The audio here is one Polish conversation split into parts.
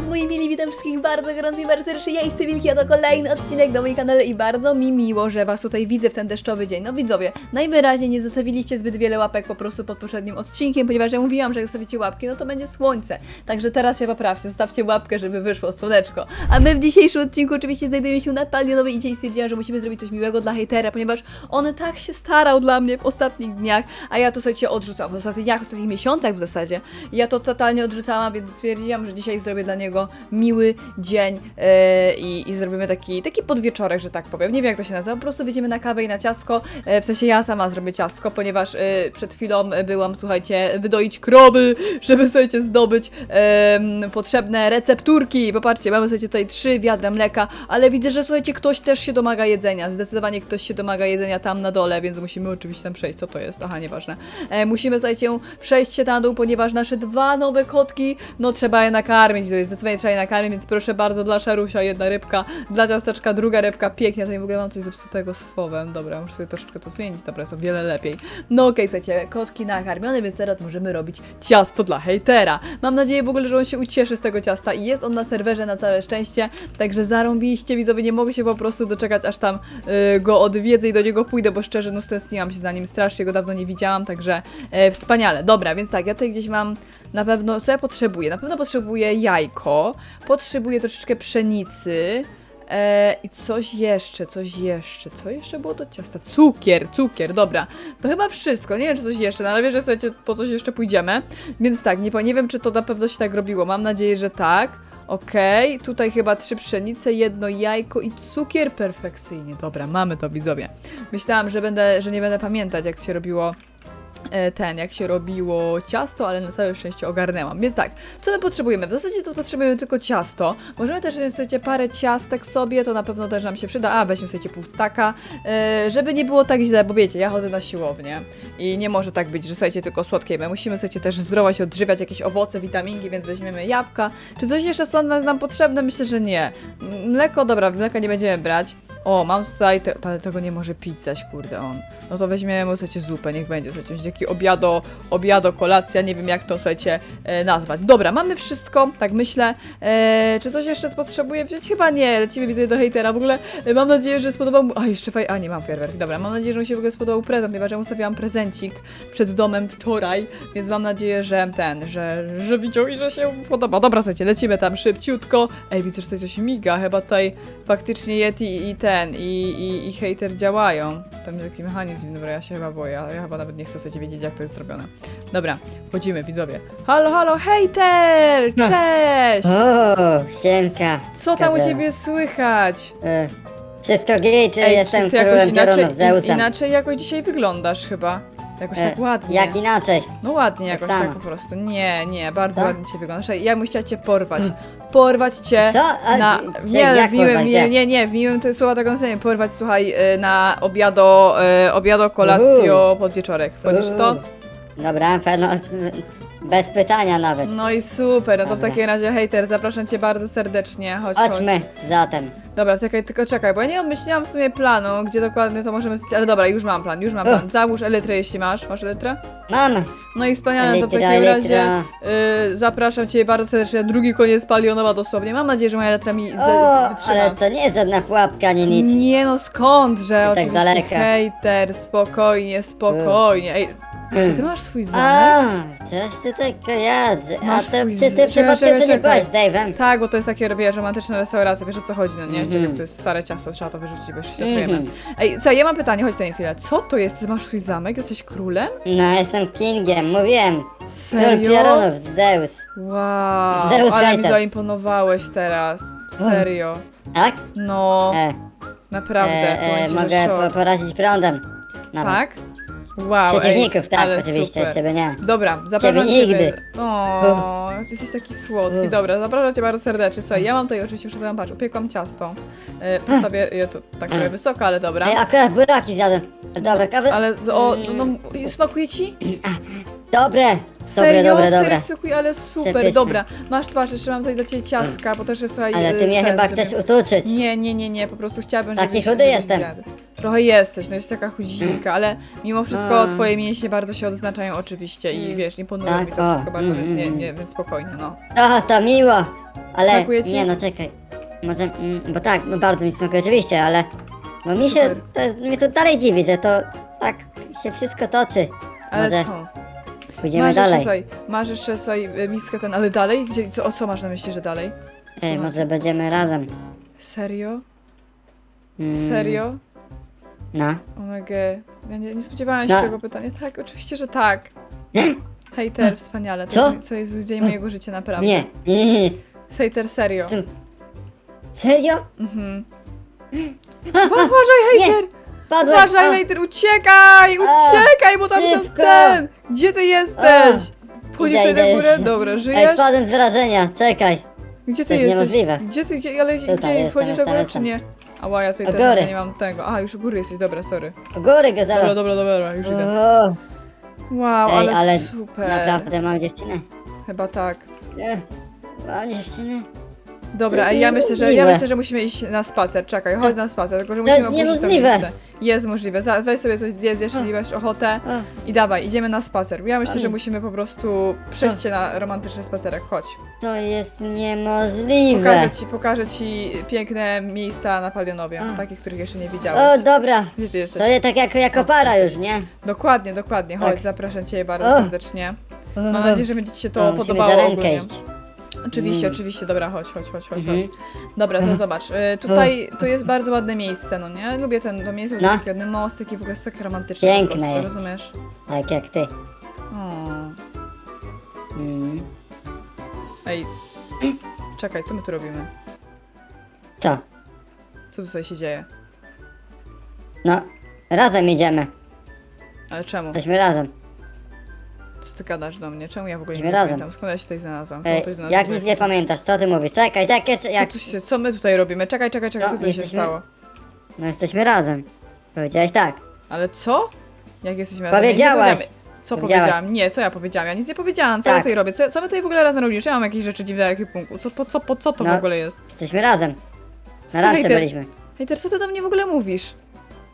Serwus moi mili, witam wszystkich bardzo gorąco i bardzo serdecznie. Ja jestem Wilki, a to kolejny odcinek na moim kanale i bardzo mi miło, że was tutaj widzę w ten deszczowy dzień. No widzowie, najwyraźniej nie zostawiliście zbyt wiele łapek po prostu pod poprzednim odcinkiem, ponieważ ja mówiłam, że jak zostawicie łapki, no to będzie słońce. Także teraz się poprawcie, zostawcie łapkę, żeby wyszło słoneczko. A my w dzisiejszym odcinku oczywiście znajdujemy się na Palionowej i dzisiaj stwierdziłam, że musimy zrobić coś miłego dla hejtera, ponieważ on tak się starał dla mnie w ostatnich dniach, a ja to słuchajcie odrzucam. W ostatnich dniach, w ostatnich miesiącach w zasadzie. Ja to totalnie odrzucałam, więc stwierdziłam, że dzisiaj zrobię dla niego miły dzień e, i, i zrobimy taki, taki podwieczorek, że tak powiem. Nie wiem jak to się nazywa, po prostu wyjdziemy na kawę i na ciastko. E, w sensie ja sama zrobię ciastko, ponieważ e, przed chwilą byłam, słuchajcie, wydoić krowy, żeby słuchajcie zdobyć potrzebne recepturki. Popatrzcie, mamy słuchajcie tutaj trzy wiadra mleka, ale widzę, że słuchajcie, ktoś też się domaga jedzenia. Zdecydowanie ktoś się domaga jedzenia tam na dole, więc musimy oczywiście tam przejść. Co to jest? Aha, nieważne. E, musimy, słuchajcie, przejść się na dół, ponieważ nasze dwa nowe kotki, no trzeba je nakarmić, to jest trzeba je nakarmić, więc proszę bardzo, dla Szarusia jedna rybka, dla ciasteczka druga rybka, pięknie, tutaj w ogóle mam coś zepsutego z fowem, dobra, muszę sobie troszeczkę to zmienić, dobra, jest o wiele lepiej. No okej, słuchajcie, kotki nakarmione, więc teraz możemy robić ciasto dla hejtera. Mam nadzieję w ogóle, że on się ucieszy z tego ciasta i jest on na serwerze na całe szczęście, także zarąbiście widzowie, nie mogę się po prostu doczekać, aż tam y, go odwiedzę i do niego pójdę, bo szczerze, no stęskniłam się za nim, strasznie go dawno nie widziałam, także e, wspaniale. Dobra, więc tak, ja tutaj gdzieś mam na pewno, co ja potrzebuję? Na pewno potrzebuję jajko, potrzebuję troszeczkę pszenicy e, i coś jeszcze, coś jeszcze. Co jeszcze było do ciasta? Cukier, cukier, dobra. To chyba wszystko, nie wiem czy coś jeszcze, no ale wiesz, że po coś jeszcze pójdziemy. Więc tak, nie, nie wiem czy to na pewno się tak robiło, mam nadzieję, że tak. Okej, tutaj chyba trzy pszenice, jedno jajko i cukier perfekcyjnie. Dobra, mamy to widzowie. Myślałam, że będę, że nie będę pamiętać jak się robiło ten, jak się robiło ciasto, ale na całe szczęście ogarnęłam. Więc tak, co my potrzebujemy? W zasadzie to potrzebujemy tylko ciasto. Możemy też wziąć parę ciastek sobie, to na pewno też nam się przyda. A, weźmy sobie pół staka, e, żeby nie było tak źle, bo wiecie, ja chodzę na siłownię i nie może tak być, że słuchajcie, tylko słodkie. My musimy słuchajcie też zdrowo się odżywiać, jakieś owoce, witaminki, więc weźmiemy jabłka. Czy coś jeszcze stąd jest nam potrzebne? Myślę, że nie. Mleko, dobra, mleka nie będziemy brać. O, mam tutaj, te, ale tego nie może pić zaś, kurde, on. No to weźmiemy, słuchajcie, zupę, niech będzie, słuchajcie, będzie taki obiado, obiado, kolacja, nie wiem jak to, słuchajcie, e, nazwać. Dobra, mamy wszystko, tak myślę. E, czy coś jeszcze potrzebuję wziąć? Chyba nie, lecimy, widzę do hejtera. W ogóle e, mam nadzieję, że spodobał mu... A, jeszcze faj... A, nie, mam fajerwerk. Dobra, mam nadzieję, że mu się w ogóle spodobał prezent, ponieważ ja ustawiłam prezencik przed domem wczoraj, więc mam nadzieję, że ten, że, że widział i że się podoba. Dobra, słuchajcie, lecimy tam szybciutko. Ej, widzę, że tutaj coś miga, chyba tutaj faktycznie Yeti i ten, i, i, i hater działają. Tam jest taki mechanizm, dobra, ja się chyba boję, ja chyba nawet nie chcę sobie wiedzieć, jak to jest zrobione. Dobra, wchodzimy, widzowie. Halo, halo, hater! Cześć! O, siemka. Co tam u Kazela. ciebie słychać? E, wszystko git, jestem czy ty jakoś królem inaczej, Zeusem. inaczej jakoś dzisiaj wyglądasz chyba. Jakoś E, tak ładnie. Jak inaczej? No ładnie Tak jakoś tak samo. po prostu. Nie, nie, bardzo Co? ładnie się wyglądasz. Ej, Ja bym chciała cię porwać. Porwać cię Co? A, na... gdzie- Nie, jak w miłym, porwać, nie, nie, nie, w miłym to słowa tego znaczenia. Porwać, słuchaj, y, na obiado, y, obiado, kolacjo, podwieczorek. Wchodzisz w to? Dobra, pewno, bez pytania nawet. No i super, no to w Dobra. takim razie hejter, zapraszam cię bardzo serdecznie. Chodź, chodź. Chodźmy zatem. Dobra, czekaj, tylko czekaj, bo ja nie obmyśliłam w sumie planu, gdzie dokładnie to możemy... Ale dobra, już mam plan, już mam plan. Załóż elytrę, jeśli masz. Masz elytrę? Mam. No i wspaniale, to w Elytra, takim elytra. razie y, zapraszam Cię bardzo serdecznie na drugi koniec Palionowa dosłownie. Mam nadzieję, że moja letra mi O, wytrzyma. ale to nie jest żadna pułapka ani nic. Nie no skąd, że tak oczywiście daleka. hejter, spokojnie, spokojnie. Ej, czy ty masz swój zamek? A, coś ty tak kojarzy. A Masz to swój z- ty czekaj, przypadkiem czekaj, to nie czekaj. byłaś z Dave'em? Tak, bo to jest takie, wiesz, romantyczna restauracja, wiesz o co chodzi, no nie? Mhm. Czekaj, to jest stare ciasto, trzeba to wyrzucić, bo jeszcze się Mhm. mm Ej, co, ja mam pytanie, chodź tutaj na chwilę. Co to jest? Ty masz swój zamek? Jesteś królem? No, jestem Kingiem, mówiłem. Król Serio? piorunów, Zeus. Wow, Zeus ale mi Rider. zaimponowałeś teraz. Serio. Tak? No, E, naprawdę, e, powiem e, ci, że mogę szok. po, porazić prądem. Nawet. Tak? Wow, Przeciwników, ej, tak, ale oczywiście, super. ciebie nie. Dobra, zapraszam Ciebie nigdy. O, ty jesteś taki słodki. Mm. Dobra, zapraszam cię bardzo serdecznie. Słuchaj, ja mam tutaj oczywiście przed tobą, patrz, upiekłam ciasto. E, postawię je tu tak trochę wysoko, ale dobra. Ej, akurat buraki zjadłem. Dobra, kawy? Ale, z- o, no, no, smakuje ci? Dobre. Dobre, Serio? dobre, Serio dobre. smakuje, ale super, dobra. Masz twarz, jeszcze mam tutaj dla ciebie ciastka, bo też jest, słuchaj... Ale ty e, mnie ten, chyba żeby- chcesz utuczyć. Nie, nie, nie, nie, po prostu chciałabym, Taki żebyś, chudy żebyś jestem. zjadł. Trochę jesteś, no jest taka chudzinka, ale mimo wszystko A. twoje mięśnie bardzo się odznaczają oczywiście i wiesz, imponuje Tak, mi to o, wszystko bardzo, mm, więc, nie, mm. nie, więc spokojnie, no. A, to miło. Ale Smakuje ci? nie, no czekaj. Może, mm, bo tak, no bardzo mi smakuje oczywiście, ale no mi się, Super. to jest, mnie to dalej dziwi, że to tak się wszystko toczy. Ale Może co? pójdziemy masz dalej. jeszcze, słuchaj, masz jeszcze słuchaj, y, miskę ten, ale dalej? Gdzie, co, o co masz na myśli, że dalej? Ej, może będziemy razem. Serio? Mm, Serio? No. Omega. Ja nie, nie spodziewałam się No. tego pytania. Tak, oczywiście, że tak. Hejter, wspaniale. To Co? jest, co jest dzień mojego życia, naprawdę. Nie, nie, nie, nie. Hejter, serio. Serio? Mhm. Uważaj, hejter! Padłem! Uważaj, A, hejter, uciekaj! Uciekaj, bo tam są szybko! ten! Gdzie ty jesteś? Wchodzisz Idę, tutaj na idę górę? już. Dobra, Ej, żyjesz? spadłem z wrażenia, czekaj. Gdzie to ty jest jesteś? niemożliwe. Gdzie ty, gdzie, ale Tutaj gdzie? jestem, Wchodzisz na jestem, górę, czy nie? Ała, ja tutaj też nie mam tego. A, już u góry jesteś, dobra, sorry. U góry, Dobra, gazela. dobra, dobra, już idę. O, Wow, Ej, ale, ale super. naprawdę mam dziewczynę. Chyba tak. Nie, Mam dziewczynę. Dobra, To a jest ja myślę, że ja niemożliwe. myślę, że musimy iść na spacer. Czekaj, chodź na spacer, tylko że To jest musimy opuścić niemożliwe. miejsce. Jest możliwe. Za- Weź sobie coś zjedz, jeśli masz ochotę O, i dawaj, idziemy na spacer. Ja myślę, że musimy po prostu przejść się na romantyczny spacerek. Chodź. to jest niemożliwe. Pokażę ci, pokażę ci piękne miejsca na Palionowie, A. takich, których jeszcze nie O, widziałeś. dobra. Gdzie ty jesteś? To jest tak jak jako para już, nie? Dokładnie, dokładnie. Chodź, Tak. zapraszam cię bardzo O. serdecznie. Mam nadzieję, że będzie ci się to To musimy podobało za rękę ogólnie. iść. Oczywiście, Mm. oczywiście, dobra, chodź, chodź, chodź, chodź, Mhm. chodź. Dobra, to zobacz, y, tutaj to jest bardzo ładne miejsce, no nie? Lubię ten, to miejsce, bo No. taki ładny most, taki w ogóle jest takie romantyczne Piękne prostu, jest. rozumiesz? Tak jak ty. O. Mm. Ej, czekaj, co my tu robimy? Co? Co tutaj się dzieje? No, razem idziemy. Ale czemu? Jesteśmy razem. Co ty gadasz do mnie? Czemu ja w ogóle nie razem. pamiętam? Skąd ja się tutaj znalazłam? Ej, tutaj znalazłam? jak nic nie pamiętasz, co ty mówisz? Czekaj, czekaj, czekaj, jak... Co, tu się, co my tutaj robimy? Czekaj, czekaj, czekaj, No, co tutaj się jesteśmy- stało? No jesteśmy razem. Powiedziałeś tak. Ale co? Jak jesteśmy razem? Ja nic Powiedziałaś. powiedziałam. Co Powiedziałaś. powiedziałam? Nie, co ja powiedziałam? Ja nic nie powiedziałam. Co ja Tak. tutaj robię? Co, co my tutaj w ogóle razem robisz? Ja mam jakieś rzeczy dziwne jak punku. Co, po, co, po co to No. w ogóle jest? Jesteśmy razem. Na ty, randce hejter? byliśmy. Hejter, co ty do mnie w ogóle mówisz?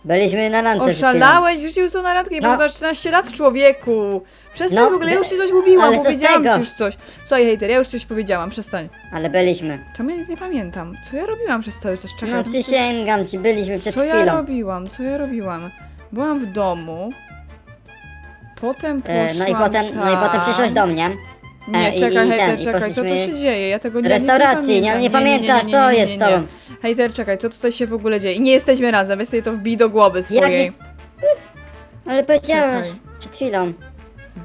Byliśmy na randce przed chwilą. Oszalałeś? Rzucił to na randkę No. masz 13 lat, człowieku! Przestań No, w ogóle, ja już ci coś mówiłam, ale co z powiedziałam ci tego? już coś. Słuchaj, hejter, ja już coś powiedziałam, przestań. Ale byliśmy. Czemu ja nic nie pamiętam? Co ja robiłam przez cały czas? Czekaj, No to- przysięgam ci, byliśmy przed Co ja chwilą. robiłam? Co ja robiłam? Byłam w domu. Potem E, poszłam no i potem, no i potem tam. przyszłaś do mnie. Nie, E, i- czekaj, i hejter, i czekaj, co tu poszliśmy się dzieje? Ja tego nie, restauracji, nie, nie- pamiętam. nie pamiętasz, co jest z tobą. Hejter, czekaj, co tutaj się w ogóle dzieje? I nie jesteśmy razem, weź sobie to wbij do głowy swojej. Ale powiedziałaś przed chwilą.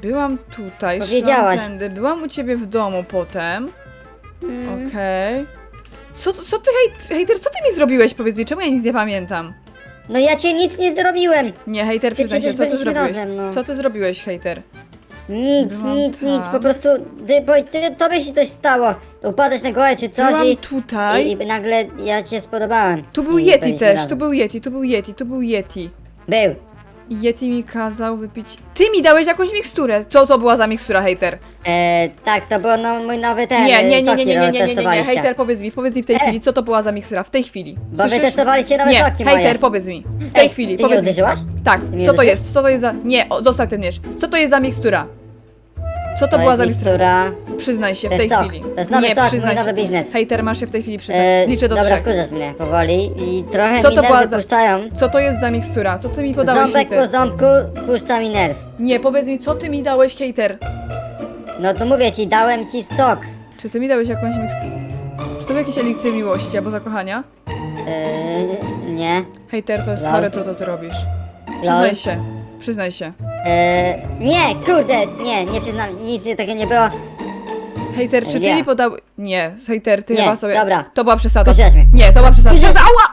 Byłam tutaj, Powiedziałaś. szłam tędy, byłam u ciebie w domu potem. Mm. Okej. Co, co ty, hejt, hejter, co ty mi zrobiłeś? Powiedz mi, czemu ja nic nie pamiętam? No ja cię nic nie zrobiłem. Nie, hejter, przyznaj się, przecież co ty byliśmy zrobiłeś? razem, no. Co ty zrobiłeś, hejter? Nic, Byłam nic, nic. tam. Po prostu ty, bo ty, tobie się coś stało. Upadłeś na głowę czy coś Byłam i, tutaj. i, i nagle ja cię spodobałem. Tu był I Yeti byliśmy też, razem. tu był Yeti, tu był Yeti, tu był Yeti. Był. Yeti mi kazał wypić... Ty mi dałeś jakąś miksturę! Co to była za mikstura, hejter? E, tak, to był no, mój nowy ten. Nie, e, nie, nie, nie, nie, nie, no, nie, nie, nie, nie, hejter, powiedz mi, powiedz mi w tej E. chwili, co to była za mikstura, w tej chwili. Bo wy Słyszysz? testowaliście nowe Nie, soki moje. hejter, powiedz mi, w tej Ej, chwili, ty mnie powiedz mi. uderzyłaś? Tak, mnie co to jest, co to jest za... Nie, o, zostaw ten miecz. Co to jest za mikstura? Co to, To była jest za mikstura? mikstura. Przyznaj się w To tej jest sok. chwili. To jest nowy nie, sok, przyznaj nowy się. biznes. Hejter, masz się w tej chwili przyznać. E, Liczę do dobra, trzech. wkurzasz mnie powoli i trochę Co mi to była nerwy za- puszczają. Co to jest za mikstura? Co ty mi podałeś, Ząbek po hejter? ząbku puszcza mi nerw. Nie, powiedz mi, co ty mi dałeś, hejter? No to mówię ci, dałem ci sok. Czy ty mi dałeś jakąś miksturę? Czy to był jakiś eliksir miłości albo zakochania? E, nie. Hejter, to jest Lol. chore to, co ty robisz. Przyznaj się. Przyznaj się. E, nie, kurde, nie, nie przyznam, nic takiego nie było. Hejter, czy ty mi podał... Nie, hejter, ty Nie, chyba sobie... dobra. To była przesada. Mnie. Nie, to była przesada. Ała!